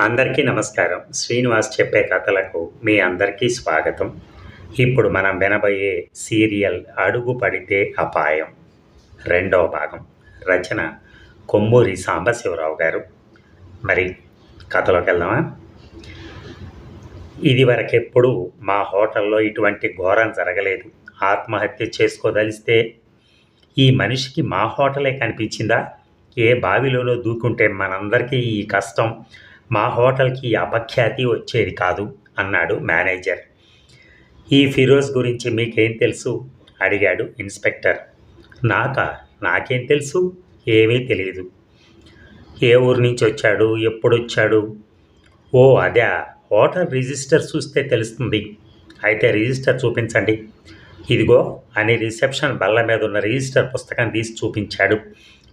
అందరికీ నమస్కారం. శ్రీనివాస్ చెప్పే కథలకు మీ అందరికీ స్వాగతం. ఇప్పుడు మనం వినబోయే సీరియల్ అడుగు పడితే అపాయం. రెండవ భాగం. రచన కొమ్మూరి సాంబశివరావు గారు. మరి కథలోకి వెళ్దామా? ఇదివరకెప్పుడు మా హోటల్లో ఇటువంటి ఘోరం జరగలేదు. ఆత్మహత్య చేసుకోదలిస్తే ఈ మనిషికి మా హోటలే కనిపించిందా? ఏ బావిలోనో దూకుంటే మనందరికీ ఈ కష్టం. మా హోటల్కి అపఖ్యాతి వచ్చేది కాదు అన్నాడు మేనేజర్. ఈ ఫిరోజ్ గురించి మీకేం తెలుసు? అడిగాడు ఇన్స్పెక్టర్. నాకా నాకేం తెలుసు? ఏమీ తెలియదు ఏ ఊరు నుంచి వచ్చాడు? ఎప్పుడు వచ్చాడు ఓ అదే. హోటల్ రిజిస్టర్ చూస్తే తెలుస్తుంది. అయితే రిజిస్టర్ చూపించండి. ఇదిగో అని రిసెప్షన్ బల్ల మీద ఉన్న రిజిస్టర్ పుస్తకం తీసి చూపించాడు.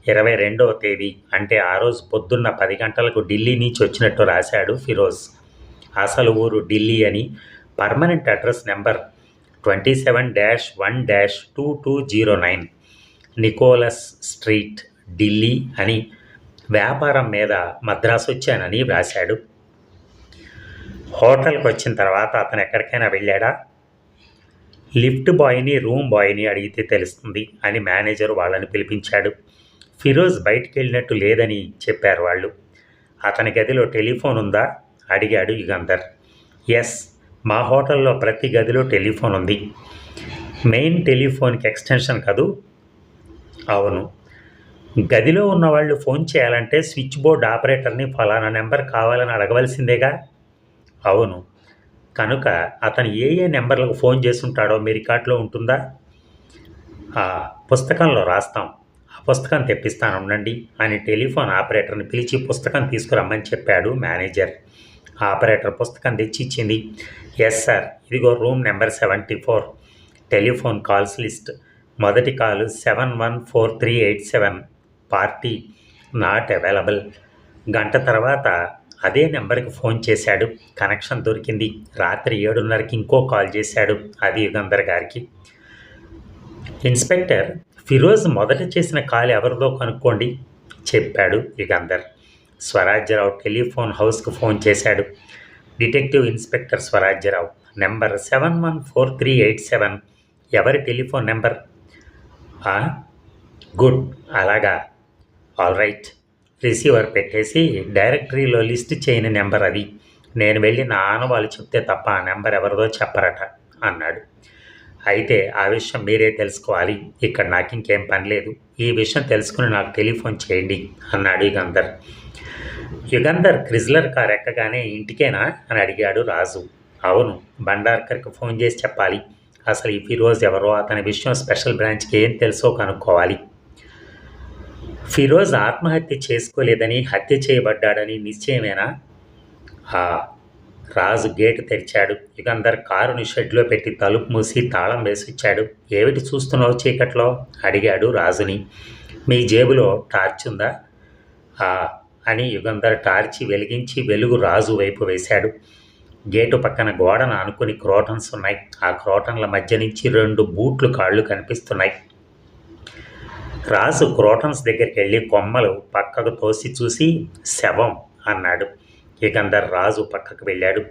ఇరవై రెండవ తేదీ అంటే ఆ రోజు పొద్దున్న పది గంటలకు ఢిల్లీ నుంచి వచ్చినట్టు రాశాడు ఫిరోజ్. అసలు ఊరు ఢిల్లీ అని permanent address number twenty seven dash one dash two two zero nine Nicholas street Delhi అని వ్యాపారం మీద మద్రాసు వచ్చానని వ్రాశాడు. హోటల్కి వచ్చిన తర్వాత అతను ఎక్కడికైనా వెళ్ళాడా? లిఫ్ట్ బాయ్ని రూమ్ బాయ్ని అడిగితే తెలుస్తుంది అని మేనేజర్ వాళ్ళని పిలిపించాడు. ఫిరోజ్ బయటికి వెళ్ళినట్టు లేదని చెప్పారు వాళ్ళు. అతని గదిలో టెలిఫోన్ ఉందా? అడిగాడు యుగంధర్. ఎస్ మా హోటల్లో ప్రతి గదిలో టెలిఫోన్ ఉంది. మెయిన్ టెలిఫోన్కి ఎక్స్టెన్షన్ కదూ? అవును. గదిలో ఉన్న వాళ్ళు ఫోన్ చేయాలంటే స్విచ్ బోర్డ్ ఆపరేటర్ని ఫలానా నెంబర్ కావాలని అడగవలసిందేగా? అవును. కనుక అతను ఏ ఏ నెంబర్లకు ఫోన్ చేసుంటాడో మీ రికార్డులో ఉంటుందా? ఆ పుస్తకంలో రాస్తాం. ఆ పుస్తకం తెప్పిస్తాను ఉండండి అని టెలిఫోన్ ఆపరేటర్ని పిలిచి పుస్తకం తీసుకురమ్మని చెప్పాడు మేనేజర్. ఆపరేటర్ పుస్తకం తెచ్చిచ్చింది. ఎస్ సార్ ఇదిగో room number seventy four telephone calls list. మొదటి call seven one four three eight seven party not available. గంట తర్వాత అదే నెంబర్కి ఫోన్ చేశాడు. కనెక్షన్ దొరికింది. రాత్రి ఏడున్నరకి ఇంకో కాల్ చేశాడు అది యుగంధర్ గారికి. ఇన్స్పెక్టర్ ఫిరోజ్ మొదట చేసిన కాల్ ఎవరిదో కనుక్కోండి చెప్పాడు యుగంధర్. స్వరాజ్యరావు టెలిఫోన్ హౌస్కు ఫోన్ చేశాడు. Detective inspector Swarajyarao number seven one four three eight seven. ఎవరి టెలిఫోన్ నెంబర్? గుడ్. అలాగా. All right. రిసీవర్ పెట్టేసి డైరెక్టరీలో లిస్ట్ చేయని నెంబర్ అది. నేను వెళ్ళి నా ఆనవాళ్ళు చెప్తే తప్ప ఆ నెంబర్ ఎవరిదో చెప్పరట అన్నాడు. అయితే ఆ విషయం మీరే తెలుసుకోవాలి. ఇక్కడ నాకు ఇంకేం పని లేదు. ఈ విషయం తెలుసుకుని నాకు టెలిఫోన్ చేయండి అన్నాడు యుగంధర్. యుగంధర్ క్రిజ్లర్ కార్ ఎక్కగానే ఇంటికేనా? అని అడిగాడు రాజు. అవును బండార్కర్కి ఫోన్ చేసి చెప్పాలి. అసలు ఈ ఫిరోజ్ ఎవరో అతని విషయం స్పెషల్ బ్రాంచ్కి ఏం తెలుసో కనుక్కోవాలి. ఫిరోజ్ ఆత్మహత్య చేసుకోలేదని హత్య చేయబడ్డాడని నిశ్చయమేనా? రాజు గేటు తెరిచాడు. యుగంధర్ కారుని షెడ్లో పెట్టి తలుపు మూసి తాళం వేసిచ్చాడు. ఏమిటి చూస్తున్నావు చీకట్లో? అడిగాడు రాజుని. మీ జేబులో టార్చ్ ఉందా? ఆ అని యుగంధర్ టార్చి వెలిగించి వెలుగు రాజు వైపు వేశాడు. గేటు పక్కన గోడను ఆనుకుని క్రోటన్స్ ఉన్నాయి. ఆ క్రోటన్ల మధ్య నుంచి రెండు బూట్లు కాళ్ళు కనిపిస్తున్నాయి. రాజు క్రోటన్స్ దగ్గరికి వెళ్ళి కొమ్మలు పక్కకు తోసి చూసి శవం అన్నాడు. ఇకందర్ రాజు పక్కకు వెళ్ళాడు.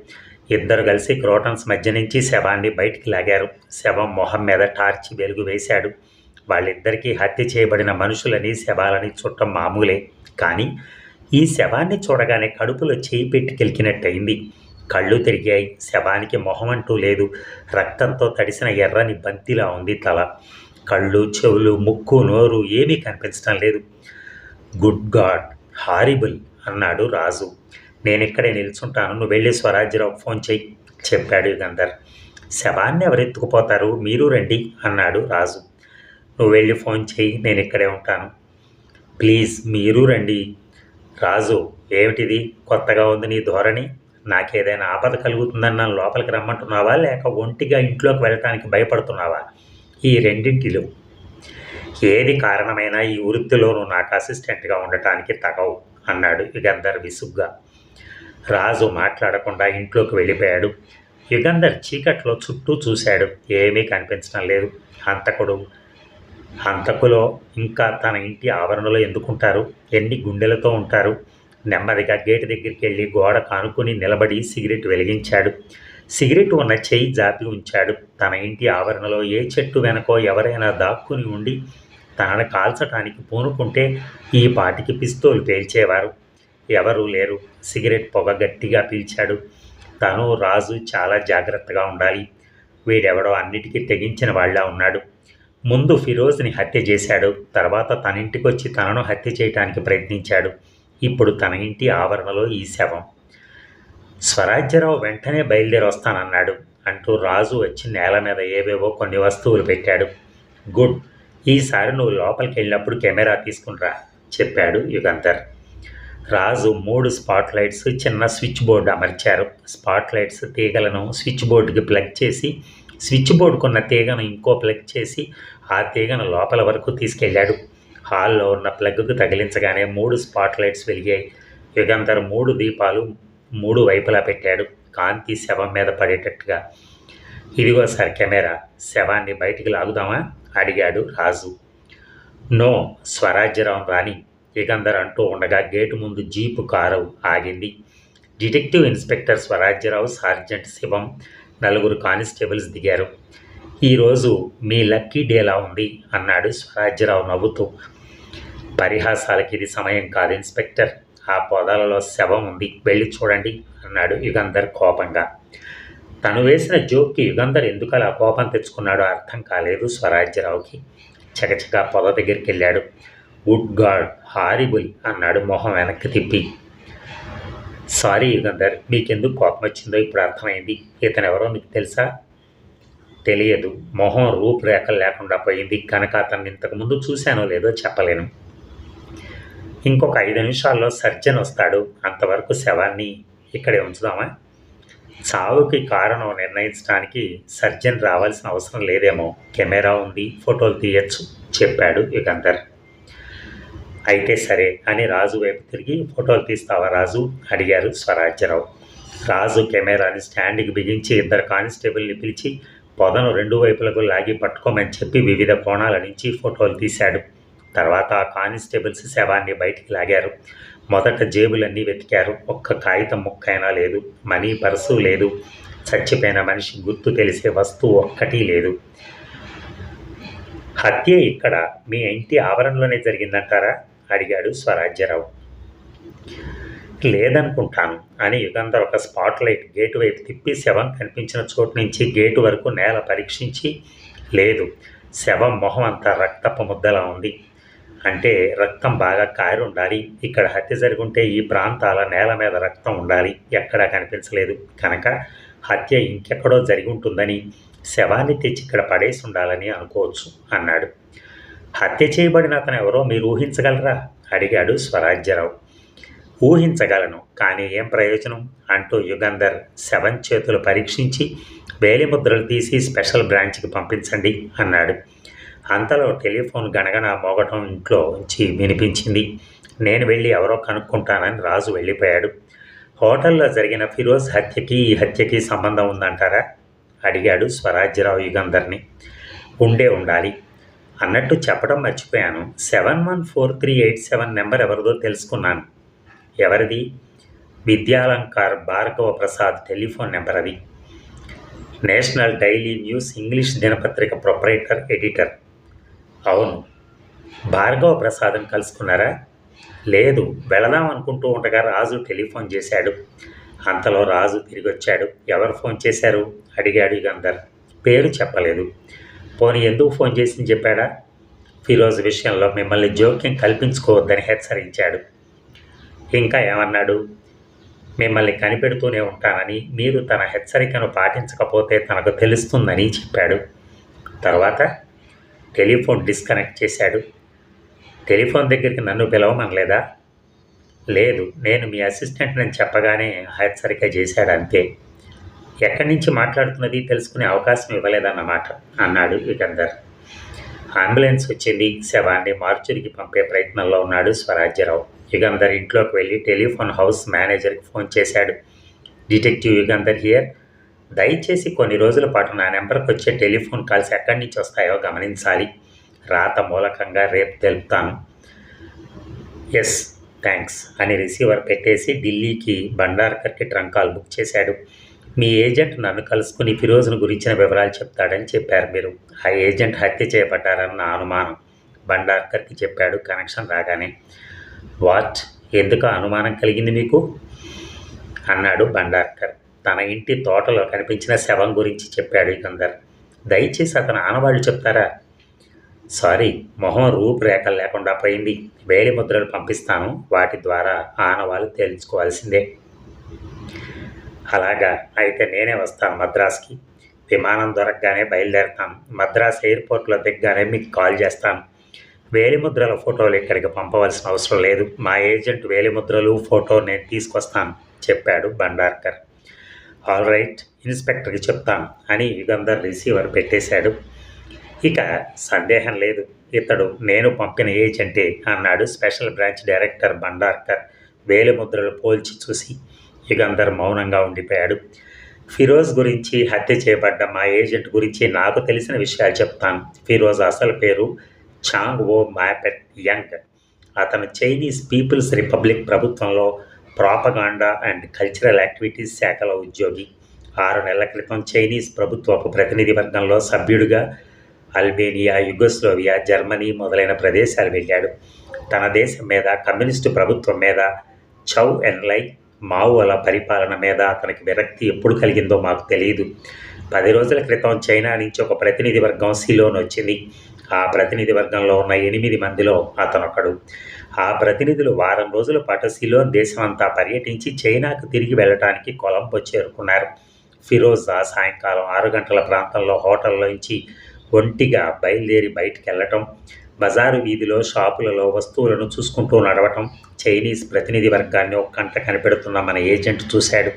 ఇద్దరు కలిసి క్రోటన్స్ మధ్య నుంచి శవాన్ని బయటికి లాగారు. శవం మొహం మీద టార్చి వెలుగు వేశాడు. వాళ్ళిద్దరికీ హత్య చేయబడిన మనుషులని శవాలని చుట్టం మామూలే. కానీ ఈ శవాన్ని చూడగానే కడుపులో చేయి పెట్టి కెలికినట్టయింది. కళ్ళు తిరిగాయి. శవానికి మొహం అంటూ లేదు. రక్తంతో తడిసిన ఎర్రని బంతిలా ఉంది తల. కళ్ళు చెవులు ముక్కు నోరు ఏమీ కనిపించడం లేదు. గుడ్ గాడ్ హారిబుల్ అన్నాడు రాజు. నేను ఇక్కడే నిల్చుంటాను. నువ్వు వెళ్ళి స్వరాజ్యరావు ఫోన్ చెయ్యి చెప్పాడు యుగంధర్. శవాన్ని ఎవరెత్తుకుపోతారు? మీరు రండి అన్నాడు రాజు. నువ్వు వెళ్ళి ఫోన్ చెయ్యి నేను ఇక్కడే ఉంటాను. ప్లీజ్ మీరు రండి. రాజు ఏమిటిది? కొత్తగా ఉంది నీ ధోరణి? నాకేదైనా ఆపద కలుగుతుందని నన్ను లోపలికి రమ్మంటున్నావా? లేక ఒంటిగా ఇంట్లోకి వెళ్ళటానికి భయపడుతున్నావా? ఈ రెండింటిలో ఏది కారణమైనా ఈ వృత్తిలోనూ నాకు అసిస్టెంట్గా ఉండటానికి తగవు అన్నాడు యుగంధర్ విసుగ్గా. రాజు మాట్లాడకుండా ఇంట్లోకి వెళ్ళిపోయాడు. యుగంధర్ చీకట్లో చుట్టూ చూశాడు. ఏమీ కనిపించడం లేదు. హంతకుడు హంతకులో ఇంకా తన ఇంటి ఆవరణలో ఎందుకుంటారు? ఎన్ని గుండెలతో ఉంటారు? నెమ్మదిగా గేటు దగ్గరికి వెళ్ళి గోడ కానుకొని నిలబడి సిగరెట్ వెలిగించాడు. సిగరెట్ ఉన్న చెయ్యి జాపి ఉంచాడు. తన ఇంటి ఆవరణలో ఏ చెట్టు వెనకో ఎవరైనా దాక్కుని ఉండి తనను కాల్చటానికి పూనుకుంటే ఈ పాటికి పిస్తోలు పేల్చేవారు. ఎవరూ లేరు. సిగరెట్ పొగ గట్టిగా పీల్చాడు. తను రాజు చాలా జాగ్రత్తగా ఉండాలి. వీడెవడో అన్నిటికీ తెగించిన వాళ్ళ ఉన్నాడు. ముందు ఫిరోజ్ని హత్య చేశాడు. తర్వాత తన ఇంటికి వచ్చి తనను హత్య చేయటానికి ప్రయత్నించాడు. ఇప్పుడు తన ఇంటి ఆవరణలో ఈ శవం. స్వరాజ్యరావు వెంటనే బయలుదేరి వస్తానన్నాడు అంటూ రాజు వచ్చి నేల మీద ఏవేవో కొన్ని వస్తువులు పెట్టాడు. గుడ్. ఈసారి నువ్వు లోపలికి వెళ్ళినప్పుడు కెమెరా తీసుకునిరా చెప్పాడు యుగంధర్. రాజు మూడు స్పాట్ లైట్స్ చిన్న స్విచ్ బోర్డు అమర్చారు. స్పాట్ లైట్స్ తీగలను స్విచ్ బోర్డుకి ప్లగ్ చేసి స్విచ్ బోర్డుకున్న తీగను ఇంకో ప్లగ్ చేసి ఆ తీగను లోపల వరకు తీసుకెళ్ళాడు. హాల్లో ఉన్న ప్లగ్కు తగిలించగానే మూడు స్పాట్ లైట్స్ వెలిగాయి. యుగంధర్ మూడు దీపాలు మూడు వైపులా పెట్టాడు. కాంతి శవం మీద పడేటట్టుగా ఇదిగో సార్ కెమెరా శవాన్ని బయటికి లాగుదామా? అడిగాడు రాజు. నో స్వరాజ్యరావు రాణి యుగంధర్ అంటూ ఉండగా గేటు ముందు జీపు కారు ఆగింది. Detective inspector Swarajyarao sergeant Sivam నలుగురు కానిస్టేబుల్స్ దిగారు. ఈరోజు మీ లక్కీ డేలా ఉంది అన్నాడు స్వరాజ్యరావు నవ్వుతూ. పరిహాసాలకి ఇది సమయం కాదు ఇన్స్పెక్టర్. ఆ పొదాలలో శవం ఉంది. వెళ్ళి చూడండి అన్నాడు యుగంధర్ కోపంగా. తను వేసిన జోక్కి యుగంధర్ ఎందుకు అలా కోపం తెచ్చుకున్నాడో అర్థం కాలేదు స్వరాజ్యరావుకి. చకచకా పొద దగ్గరికి వెళ్ళాడు. గుడ్ గాడ్ హారిబుల్ అన్నాడు మొహం వెనక్కి తిప్పి. సారీ యుగంధర్ మీకెందుకు కోపం వచ్చిందో ఇప్పుడు అర్థమైంది. ఇతను ఎవరో మీకు తెలుసా? తెలియదు. మొహం రూపురేఖలు లేకుండా పోయింది. కనుక అతన్ని ఇంతకుముందు చూశానో లేదో చెప్పలేను. ఇంకొక ఐదు నిమిషాల్లో సర్జన్ వస్తాడు. అంతవరకు శవాన్ని ఇక్కడే ఉంచుదామా? చావుకి కారణం నిర్ణయించడానికి సర్జన్ రావాల్సిన అవసరం లేదేమో. కెమెరా ఉంది. ఫోటోలు తీయచ్చు చెప్పాడు యుగంధర్. అయితే సరే అని రాజు వైపు తిరిగి ఫోటోలు తీస్తావా రాజు? అడిగారు స్వరాజ్యరావు. రాజు కెమెరాని స్టాండ్కి బిగించి ఇద్దరు కానిస్టేబుల్ని పిలిచి పొదను రెండు వైపులకు లాగి పట్టుకోమని చెప్పి వివిధ కోణాల నుంచి ఫోటోలు తీశాడు. తర్వాత ఆ కానిస్టేబుల్స్ శవాన్ని బయటికి లాగారు. మొదట జేబులన్నీ వెతికారు. ఒక్క కాగితం ముక్కైనా లేదు. మనీ పర్సు లేదు. చచ్చిపోయిన మనిషి గుర్తు తెలిసే వస్తువు ఒక్కటి లేదు. హత్య ఇక్కడ మీ ఇంటి ఆవరణలోనే జరిగిందంటారా? అడిగాడు స్వరాజ్యరావు. లేదనుకుంటాను అని యుగంధర్ ఒక స్పాట్ లైట్ గేటు వైపు తిప్పి శవం కనిపించిన చోటు నుంచి గేటు వరకు నేల పరీక్షించి లేదు శవం మొహం అంతా రక్తపు ముద్దలా ఉంది. అంటే రక్తం బాగా కారి ఉండాలి. ఇక్కడ హత్య జరుగుంటే ఈ ప్రాంతాల నేల మీద రక్తం ఉండాలి. ఎక్కడా కనిపించలేదు. కనుక హత్య ఇంకెక్కడో జరిగి ఉంటుందని శవాన్ని తెచ్చి ఇక్కడ పడేసి ఉండాలని అనుకోవచ్చు అన్నాడు. హత్య చేయబడిన అతను ఎవరో మీరు ఊహించగలరా? అడిగాడు స్వరాజ్యరావు. ఊహించగలను కానీ ఏం ప్రయోజనం? అంటూ యుగంధర్ శవం చేతులు పరీక్షించి వేలిముద్రలు తీసి స్పెషల్ బ్రాంచ్కి పంపించండి అన్నాడు. అంతలో టెలిఫోన్ గణగణ మోగటం ఇంట్లో నుంచి వినిపించింది. నేను వెళ్ళి ఎవరో కనుక్కుంటానని రాజు వెళ్ళిపోయాడు. హోటల్లో జరిగిన ఫిరోజ్ హత్యకి ఈ హత్యకి సంబంధం ఉందంటారా? అడిగాడు స్వరాజ్యరావు యుగంధర్ని. ఉండే ఉండాలి. అన్నట్టు చెప్పడం మర్చిపోయాను. Seven one four three eight seven number ఎవరిదో తెలుసుకున్నాను. ఎవరిది? విద్యాలంకార్ భార్గవ ప్రసాద్ టెలిఫోన్ నెంబర్ అది. నేషనల్ డైలీ న్యూస్ ఇంగ్లీష్ దినపత్రిక ప్రొపరేటర్ ఎడిటర్. అవును. భార్గవ ప్రసాద్ని కలుసుకున్నారా? లేదు. వెళదాం అనుకుంటూ ఉండగా రాజు టెలిఫోన్ చేశాడు. అంతలో రాజు తిరిగి వచ్చాడు ఎవరు ఫోన్ చేశారు? అడిగాడు యుగంధర్ పేరు చెప్పలేదు. పోనీ ఎందుకు ఫోన్ చేసింది చెప్పాడా? ఫిరోజ్ విషయంలో మిమ్మల్ని జోక్యం కల్పించుకోవద్దని హెచ్చరించాడు. ఇంకా ఏమన్నాడు? మిమ్మల్ని కనిపెడుతూనే ఉంటానని మీరు తన హెచ్చరికను పాటించకపోతే తనకు తెలుస్తుందని చెప్పాడు. తర్వాత టెలిఫోన్ డిస్కనెక్ట్ చేశాడు. టెలిఫోన్ దగ్గరికి నన్ను పిలవమనలేదా లేదు? నేను మీ అసిస్టెంట్ అని చెప్పగానే హెచ్చరిక చేశాడు అంతే. ఎక్కడి నుంచి మాట్లాడుతున్నది తెలుసుకునే అవకాశం ఇవ్వలేదన్నమాట అన్నాడు యుగంధర్. అంబులెన్స్ వచ్చింది శవాన్ని మార్చురికి పంపే ప్రయత్నంలో ఉన్నాడు స్వరాజ్యరావు. యుగంధర్ ఇంట్లోకి వెళ్ళి టెలిఫోన్ హౌస్ మేనేజర్కి ఫోన్ చేశాడు. డిటెక్టివ్ యుగంధర్ హియర్ దయచేసి కొన్ని రోజుల పాటు నా నెంబర్కి వచ్చే టెలిఫోన్ కాల్స్ ఎక్కడి నుంచి వస్తాయో గమనించాలి. రాత మూలకంగా రేపు తెలుపుతాను. ఎస్ థ్యాంక్స్ అని రిసీవర్ పెట్టేసి ఢిల్లీకి బండార్కర్కి ట్రంక్ కాల్ బుక్ చేశాడు. మీ ఏజెంట్ నన్ను కలుసుకుని ఫిరోజ్ను గురించిన వివరాలు చెప్తాడని చెప్పారు మీరు. ఆ ఏజెంట్ హత్య చేయబడ్డారన్న నా అనుమానం. బండార్కర్కి చెప్పాడు. కనెక్షన్ రాగానే వాట్ ఎందుకు అనుమానం కలిగింది మీకు? అన్నాడు బండార్కర్. తన ఇంటి తోటలో కనిపించిన శవం గురించి చెప్పాడు ఇకందర్. దయచేసి అతను ఆనవాళ్ళు చెప్తారా? సారీ మొహం రూపురేఖలు లేకుండా పోయింది. వేలి ముద్రలు పంపిస్తాను. వాటి ద్వారా ఆనవాళ్ళు తేల్చుకోవాల్సిందే. అలాగా. అయితే నేనే వస్తాను మద్రాస్కి. విమానం దొరకగానే బయలుదేరుతాను మద్రాస్ ఎయిర్పోర్ట్లో దిగ్గానే మీకు కాల్ చేస్తాను. వేలిముద్రల ఫోటోలు ఇక్కడికి పంపవలసిన అవసరం లేదు. మా ఏజెంట్ వేలిముద్రలు ఫోటో నేను తీసుకొస్తాను చెప్పాడు బండార్కర్. ఆల్ రైట్ ఇన్స్పెక్టర్కి చెప్తాను అని యుగంధర్ రిసీవర్ పెట్టేశాడు. ఇక సందేహం లేదు. ఇతడు నేను పంపిన ఏజెంటే అన్నాడు స్పెషల్ బ్రాంచ్ డైరెక్టర్ బండార్కర్. వేలిముద్రలు పోల్చి చూసి యుగంధర్ మౌనంగా ఉండిపోయాడు. ఫిరోజ్ గురించి హత్య చేయబడ్డ మా ఏజెంట్ గురించి నాకు తెలిసిన విషయాలు చెప్తాను. ఫిరోజ్ అసలు పేరు చాంగ్ ఓ మ్యాపెట్ యంగ్. అతను చైనీస్ పీపుల్స్ రిపబ్లిక్ ప్రభుత్వంలో ప్రాపగాండా అండ్ కల్చరల్ యాక్టివిటీస్ శాఖలో ఉద్యోగి. ఆరు నెలల క్రితం చైనీస్ ప్రభుత్వపు ప్రతినిధి వర్గంలో సభ్యుడిగా అల్బేనియా యుగోస్లోవియా జర్మనీ మొదలైన ప్రదేశాలు వెళ్ళాడు తన దేశం మీద కమ్యూనిస్టు ప్రభుత్వం మీద చౌ ఎన్లై మావోల పరిపాలన మీద అతనికి విరక్తి ఎప్పుడు కలిగిందో మాకు తెలియదు పది రోజుల క్రితం చైనా నుంచి ఒక ప్రతినిధి వర్గం సిలోన్ వచ్చింది. ఆ ప్రతినిధి వర్గంలో ఉన్న ఎనిమిది మందిలో అతనొకడు. ఆ ప్రతినిధులు వారం రోజుల పాటు సిలోన్ దేశమంతా పర్యటించి చైనాకు తిరిగి వెళ్ళటానికి కొలంబో చేరుకున్నారు. ఫిరోజా సాయంకాలం ఆరు గంటల ప్రాంతంలో హోటల్లోంచి ఒంటిగా బయలుదేరి బయటికి వెళ్ళటం బజారు వీధిలో షాపులలో వస్తువులను చూసుకుంటూ నడవటం చైనీస్ ప్రతినిధి వర్గాన్ని ఒక కంట కనిపెడుతున్న మన ఏజెంట్ చూశాడు.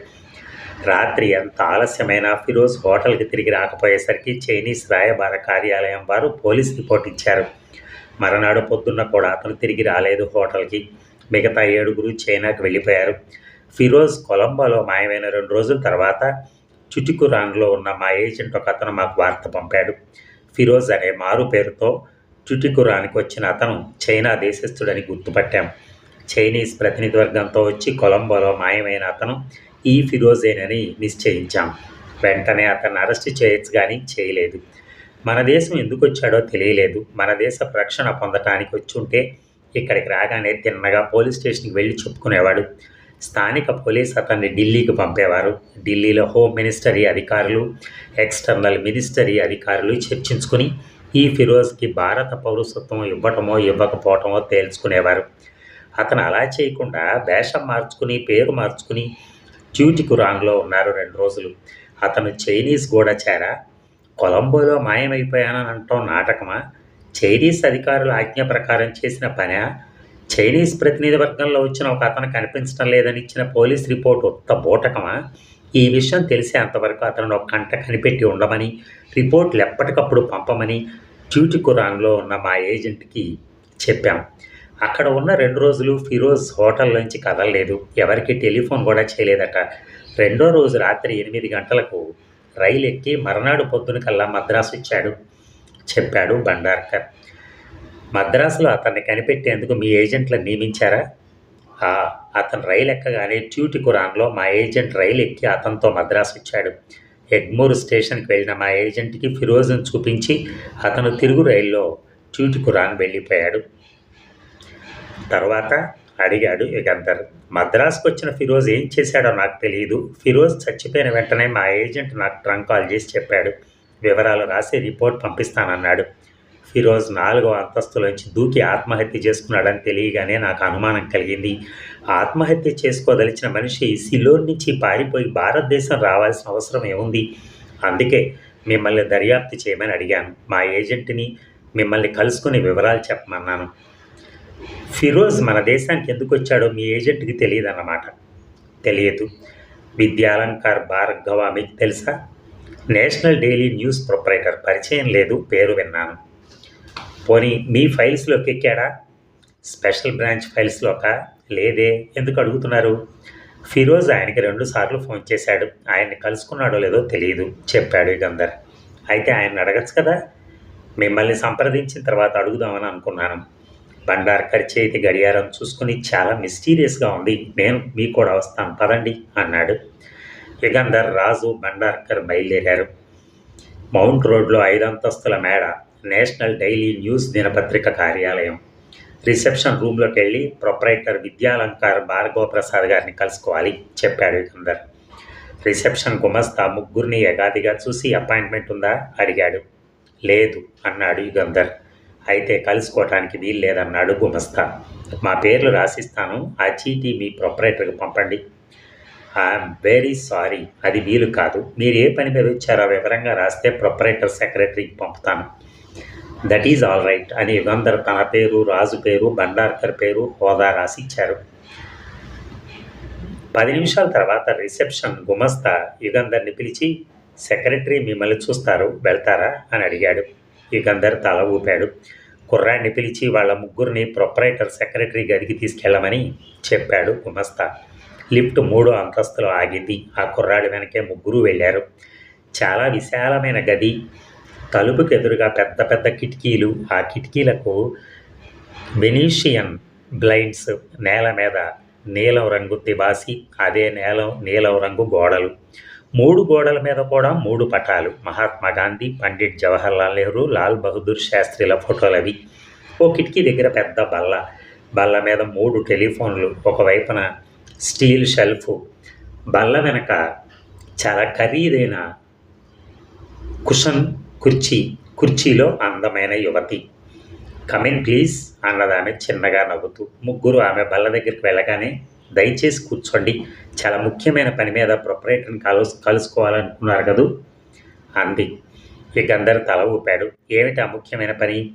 రాత్రి ఎంత ఆలస్యమైన ఫిరోజ్ హోటల్కి తిరిగి రాకపోయేసరికి చైనీస్ రాయబార కార్యాలయం వారు పోలీస్ రిపోర్ట్ ఇచ్చారు. మరనాడు పొద్దున్న కూడా అతను తిరిగి రాలేదు హోటల్కి. మిగతా ఏడుగురు చైనాకు వెళ్ళిపోయారు. ఫిరోజ్ కొలంబోలో మాయమైన రెండు రోజుల తర్వాత చుటికురాంగ్లో ఉన్న మా ఏజెంట్ ఒక అతను మాకు వార్త పంపాడు. ఫిరోజ్ అనే మారు పేరుతో చుటికురానికి వచ్చిన అతను చైనా దేశస్థుడని గుర్తుపట్టాం. చైనీస్ ప్రతినిధి వర్గంతో వచ్చి కొలంబోలో మాయమైన అతను ఈ ఫిరోజేనని నిశ్చయించాం. వెంటనే అతన్ని అరెస్ట్ చేయొచ్చు కానీ చేయలేదు. మన దేశం ఎందుకు వచ్చాడో తెలియలేదు. మన దేశ రక్షణ పొందటానికి వచ్చుంటే ఇక్కడికి రాగానే తిన్నగా పోలీస్ స్టేషన్కి వెళ్ళి చెప్పుకునేవాడు. స్థానిక పోలీస్ అతన్ని ఢిల్లీకి పంపేవారు. ఢిల్లీలో హోమ్ మినిస్టరీ అధికారులు ఎక్స్టర్నల్ మినిస్టరీ అధికారులు చర్చించుకుని ఈ ఫిరోజ్కి భారత పౌరసత్వం ఇవ్వటమో ఇవ్వకపోవటమో తేల్చుకునేవారు. అతను అలా చేయకుండా వేషం మార్చుకుని పేరు మార్చుకుని ట్యూటికురాన్లో ఉన్నారు రెండు రోజులు. అతను చైనీస్ గూఢచార కొలంబోలో మాయమైపోయానని అంటాం నాటకమా? చైనీస్ అధికారుల ఆజ్ఞ ప్రకారం చేసిన పనా? చైనీస్ ప్రతినిధి వర్గంలో వచ్చిన ఒక అతను కనిపించడం లేదని ఇచ్చిన పోలీస్ రిపోర్ట్ ఉత్త బూటకమా? ఈ విషయం తెలిసే అంతవరకు అతను ఒక కంట కనిపెట్టి ఉండమని రిపోర్ట్లు ఎప్పటికప్పుడు పంపమని ట్యూటికురాన్లో ఉన్న మా ఏజెంట్కి చెప్పాం. అక్కడ ఉన్న రెండు రోజులు ఫిరోజ్ హోటల్లోంచి కదలలేదు. ఎవరికి టెలిఫోన్ కూడా చేయలేదట. రెండో రోజు రాత్రి ఎనిమిది గంటలకు రైలు ఎక్కి మర్నాడు పొద్దున కల్లా మద్రాసు ఇచ్చాడు చెప్పాడు భండార్కర్ మద్రాసులో అతన్ని కనిపెట్టేందుకు మీ ఏజెంట్లను నియమించారా? అతను రైలు ఎక్కగానే ట్యూటికురాన్లో మా ఏజెంట్ రైలు ఎక్కి అతనితో మద్రాసు వచ్చాడు. ఎగ్మూర్ స్టేషన్కి వెళ్ళిన మా ఏజెంట్కి ఫిరోజ్ను చూపించి అతను తిరుగు రైల్లో ట్యూటికురాన్ వెళ్ళిపోయాడు. తర్వాత అడిగాడు యుగంధర్ మద్రాసుకు వచ్చిన ఫిరోజ్ ఏం చేశాడో నాకు తెలియదు ఫిరోజ్ చచ్చిపోయిన వెంటనే మా ఏజెంట్ నాకు ట్రంక్ కాల్ చేసి చెప్పాడు. వివరాలు రాసి రిపోర్ట్ పంపిస్తానన్నాడు. ఫిరోజ్ నాలుగో అంతస్తులోంచి దూకి ఆత్మహత్య చేసుకున్నాడని తెలియగానే నాకు అనుమానం కలిగింది. ఆత్మహత్య చేసుకోదలిచిన మనిషి సిలోన్ నుంచి పారిపోయి భారతదేశం రావాల్సిన అవసరం ఏముంది? అందుకే మిమ్మల్ని దర్యాప్తు చేయమని అడిగాను. మా ఏజెంట్ని మిమ్మల్ని కలుసుకుని వివరాలు చెప్పమన్నాను. ఫిరోజ్ మన దేశానికి ఎందుకు వచ్చాడో మీ ఏజెంట్కి తెలియదన్నమాట. తెలియదు. విద్యాలంకార్ భార్గవ మీకు తెలుసా? నేషనల్ డైలీ న్యూస్ ప్రొపరేటర్ పరిచయం లేదు పేరు విన్నాను. పోనీ మీ ఫైల్స్లోకి ఎక్కాడా? Special branch ఫైల్స్లోక? లేదే ఎందుకు అడుగుతున్నారు? ఫిరోజ్ ఆయనకి రెండు సార్లు ఫోన్ చేశాడు. ఆయన్ని కలుసుకున్నాడో లేదో తెలియదు చెప్పాడు యుగంధర్ అయితే ఆయన అడగచ్చు కదా? మిమ్మల్ని సంప్రదించిన తర్వాత అడుగుదామని అనుకున్నాను. బండార్కర్ చేతి గడియారం చూసుకుని చాలా మిస్టీరియస్గా ఉంది. నేను మీకు కూడా వస్తాను. పదండి అన్నాడు. యుగంధర్ రాజు బండార్కర్ బయలుదేరారు. మౌంట్ రోడ్లో ఐదంతస్తుల మేడ నేషనల్ డైలీ న్యూస్ దినపత్రిక కార్యాలయం. రిసెప్షన్ రూమ్లోకి వెళ్ళి ప్రొపరైటర్ విద్యాలంకార్ భార్గవ ప్రసాద్ గారిని కలుసుకోవాలి చెప్పాడు యుగంధర్ రిసెప్షన్ గుమస్తా ముగ్గురిని యగాదిగా చూసి అపాయింట్మెంట్ ఉందా? అడిగాడు. లేదు అన్నాడు యుగంధర్ అయితే కలుసుకోవటానికి వీలు లేదన్నాడు గుమస్తా. మా పేర్లు రాసిస్తాను ఆ చీటీ మీ ప్రొపరేటర్కి పంపండి. ఐఎమ్ వెరీ సారీ అది వీలు కాదు. మీరు ఏ పని మీద వచ్చారో వివరంగా రాస్తే ప్రొపరేటర్ సెక్రటరీకి పంపుతాను. దట్ ఈజ్ ఆల్ రైట్ అని యుగంధర్ తన పేరు రాజు పేరు బండార్కర్ పేరు హోదా రాసి ఇచ్చారు పది నిమిషాల తర్వాత రిసెప్షన్ గుమస్తా యుగంధర్ని పిలిచి సెక్రటరీ మిమ్మల్ని చూస్తారు వెళ్తారా? అని అడిగాడు. యుగంధర్ తల ఊపాడు. కుర్రాడిని పిలిచి వాళ్ళ ముగ్గురిని ప్రొపరేటర్ సెక్రటరీ గదికి తీసుకెళ్ళమని చెప్పాడు గుమస్తా. లిఫ్ట్ మూడో అంతస్తులో ఆగింది. ఆ కుర్రాడి వెనకే ముగ్గురు వెళ్ళారు. చాలా విశాలమైన గది. తలుపుకి ఎదురుగా పెద్ద పెద్ద కిటికీలు ఆ కిటికీలకు వెనీషియన్ బ్లైండ్స్ నేల మీద నీలం రంగు తివాసి అదే నేలం నీలం రంగు గోడలు. మూడు గోడల మీద కూడా మూడు పటాలు. మహాత్మా గాంధీ పండిట్ జవహర్లాల్ నెహ్రూ లాల్ బహదూర్ శాస్త్రిల ఫోటోలు అవి. ఓ కిటికీ దగ్గర పెద్ద బల్ల. బల్ల మీద మూడు టెలిఫోన్లు. ఒకవైపున స్టీల్ షెల్ఫ్. బల్ల వెనక చాలా ఖరీదైన కుషన్ కుర్చీ కుర్చీలో అందమైన యువతి. కమిన్ ప్లీజ్ అన్నదామె చిన్నగా నవ్వుతూ. ముగ్గురు ఆమె బల్ల దగ్గరికి వెళ్ళగానే దయచేసి కూర్చోండి. చాలా ముఖ్యమైన పని మీద ప్రొపరేటర్ని కలు కలుసుకోవాలనుకున్నారు కదూ? అంది. ఇక అందరు తల ఊపాడు. ఏమిటి ఆ ముఖ్యమైన పని?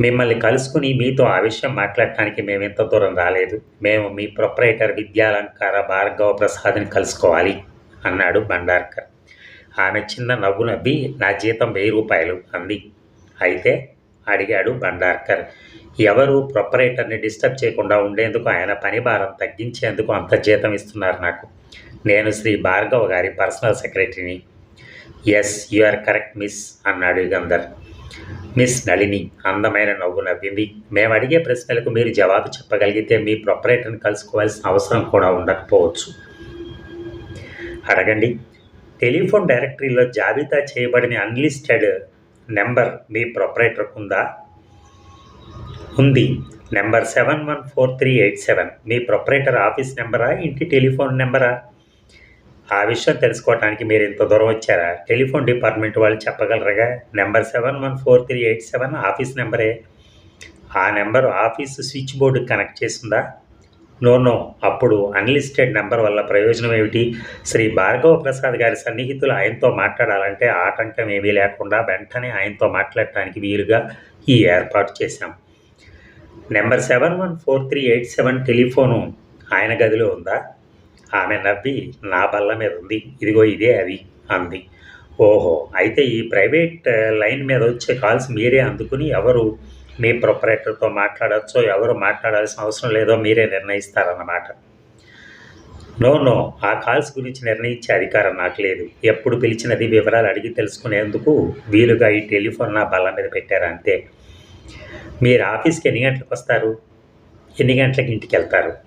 మిమ్మల్ని కలుసుకుని మీతో ఆ విషయం మాట్లాడటానికి మేము ఇంత దూరం రాలేదు. మేము మీ ప్రొపరేటర్ విద్యాలంకార భార్గవ ప్రసాద్ని కలుసుకోవాలి అన్నాడు బండార్కర్. ఆమె చిన్న నవ్వు నవ్వి నా జీతం వెయ్యి రూపాయలు అంది. అయితే అడిగాడు భండార్కర్ ఎవరు ప్రొపరేటర్ని డిస్టర్బ్ చేయకుండా ఉండేందుకు ఆయన పని భారం తగ్గించేందుకు అంత జీతం ఇస్తున్నారు నాకు. నేను శ్రీ భార్గవ్ గారి పర్సనల్ సెక్రటరీని. Yes you are correct miss అన్నాడు యుగంధర్. మిస్ నళిని అందమైన నవ్వు నవ్వింది. మేము అడిగే ప్రశ్నలకు మీరు జవాబు చెప్పగలిగితే మీ ప్రొపరేటర్ని కలుసుకోవాల్సిన అవసరం కూడా ఉండకపోవచ్చు. అడగండి టెలిఫోన్ డైరెక్టరీలో జాబితా చేయబడిన అన్లిస్టెడ్ నెంబర్ మీ ప్రొపరేటర్కు ఉందా ఉంది. Number seven one four three eight seven. మీ ప్రొపరేటర్ ఆఫీస్ నెంబరా? ఇంటి టెలిఫోన్ నెంబరా? ఆ విషయం తెలుసుకోవడానికి మీరు ఇంత దూరం వచ్చారా? టెలిఫోన్ డిపార్ట్మెంట్ వాళ్ళు చెప్పగలరుగా? Number seven one four three eight seven office నెంబరే. ఆ number office switch board connect చేసిందా? No no. అప్పుడు అన్లిస్టెడ్ నెంబర్ వల్ల ప్రయోజనం ఏమిటి? శ్రీ భార్గవ ప్రసాద్ గారి సన్నిహితులు ఆయనతో మాట్లాడాలంటే ఆటంకం ఏమీ లేకుండా వెంటనే ఆయనతో మాట్లాడటానికి వీలుగా ఈ ఏర్పాటు చేశాం. Number seven one four three eight seven telephone ఆయన గదిలో ఉందా? ఆమె నవ్వి నా బల్ల మీద ఉంది. ఇదిగో ఇదే అది అంది. ఓహో అయితే ఈ ప్రైవేట్ లైన్ మీద వచ్చే కాల్స్ మీరే అందుకుని ఎవరు? మీ ప్రొపరేటర్తో మాట్లాడచ్చు ఎవరు మాట్లాడాల్సిన అవసరం లేదో మీరే నిర్ణయిస్తారన్నమాట. నో నో ఆ కాల్స్ గురించి నిర్ణయించే అధికారం నాకు లేదు. ఎప్పుడు పిలిచినది వివరాలు అడిగి తెలుసుకునేందుకు వీలుగా ఈ టెలిఫోన్ నా బల్ల మీద పెట్టారు అంతే. మీరు ఆఫీస్కి ఎన్ని గంటలకు వస్తారు? ఎన్ని గంటలకు ఇంటికి వెళ్తారు?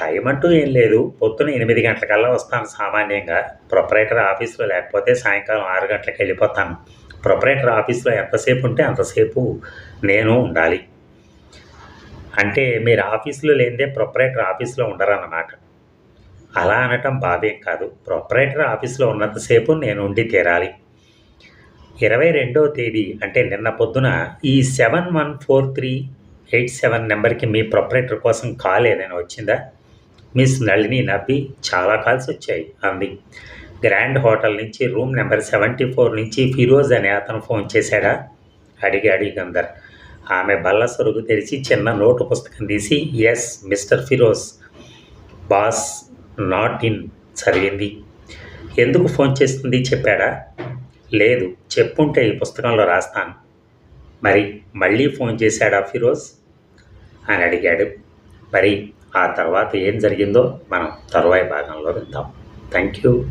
టైం అంటూ ఏం లేదు. పొద్దున ఎనిమిది గంటలకల్లా వస్తాను సామాన్యంగా. ప్రొపరేటర్ ఆఫీస్లో లేకపోతే సాయంకాలం ఆరు గంటలకు వెళ్ళిపోతాను. ప్రొపరేటర్ ఆఫీస్లో ఎంతసేపు ఉంటే అంతసేపు నేను ఉండాలి. అంటే మీరు ఆఫీస్లో లేనిదే ప్రొపరేటర్ ఆఫీస్లో ఉండరన్నమాట. అలా అనటం బాధేం కాదు. ప్రొపరేటర్ ఆఫీస్లో ఉన్నంతసేపు నేను ఉండి తీరాలి. ఇరవై రెండవ తేదీ అంటే నిన్న పొద్దున ఈ seven one four three eight seven నెంబర్కి మీ ప్రొపరేటర్ కోసం కాల్ ఏదైనా వచ్చిందా? మిస్ నళిని నవ్వి చాలా కాల్స్ వచ్చాయి అంది. గ్రాండ్ హోటల్ నుంచి రూమ్ నెంబర్ సెవెంటీ ఫోర్ నుంచి ఫిరోజ్ అనే అతను ఫోన్ చేశాడా? అడిగాడు గందర్ ఆమె బల్ల సొరుగు తెరిచి చిన్న నోటు పుస్తకం తీసి yes mister Firoz boss not in చదివింది. ఎందుకు ఫోన్ చేస్తుంది? చెప్పాడా. లేదు చెప్పుంటే ఈ పుస్తకంలో రాస్తాను. మరి మళ్ళీ ఫోన్ చేశాడా ఫిరోజ్? అని అడిగాడు. మరి ఆ తర్వాత ఏం జరిగిందో మనం తరువాయి భాగంలో విందాం. Thank you